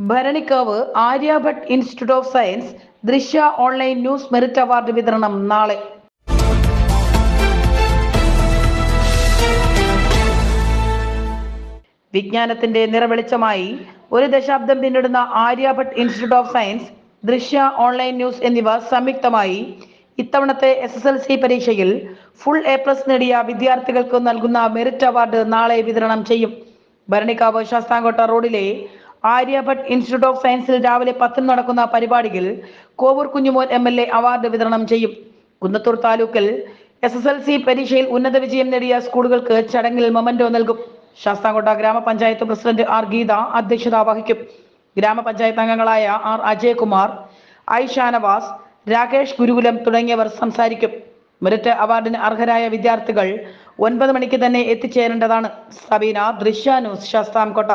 Bharanikkavu Aryabhatt institute of science Drishya online news merit award വിതരണം നാളെ. വിജ്ഞാനത്തിന്റെ നിറവെളിച്ചമായി ഒരു ദശാബ്ദം പിന്നിടുന്ന Aryabhatt institute of science Drishya online news എന്നിവ സംയുക്തമായി ഇത്തവണത്തെ എസ് എസ് എൽ സി പരീക്ഷയിൽ ഫുൾ എ പ്ലസ് നേടിയ വിദ്യാർത്ഥികൾക്ക് നൽകുന്ന മെറിറ്റ് അവാർഡ് നാളെ വിതരണം ചെയ്യും. ഭരണിക്കാവ് ശാസ്താംകോട്ട റോഡിലെ ആര്യഭട്ട് ഇൻസ്റ്റിറ്റ്യൂട്ട് ഓഫ് സയൻസിൽ രാവിലെ പത്തിന് നടക്കുന്ന പരിപാടിയിൽ Kovoor Kunjumon M L A award വിതരണം ചെയ്യും. കുന്നത്തൂർ താലൂക്കിൽ എസ് എസ് എൽ സി പരീക്ഷയിൽ ഉന്നത വിജയം നേടിയ സ്കൂളുകൾക്ക് ചടങ്ങിൽ മൊമന്റോ നൽകും. ശാസ്താംകോട്ട ഗ്രാമപഞ്ചായത്ത് പ്രസിഡന്റ് ആർ ഗീത അധ്യക്ഷത വഹിക്കും. ഗ്രാമപഞ്ചായത്ത് അംഗങ്ങളായ ആർ അജയകുമാർ ഐ ഷാനവാസ് രാകേഷ് ഗുരുകുലം തുടങ്ങിയവർ സംസാരിക്കും. മെറിറ്റ് അവാർഡിന് അർഹരായ വിദ്യാർത്ഥികൾ ഒൻപത് മണിക്ക് തന്നെ എത്തിച്ചേരേണ്ടതാണ്. സബീന ദൃശ്യ ന്യൂസ് ശാസ്താംകോട്ട.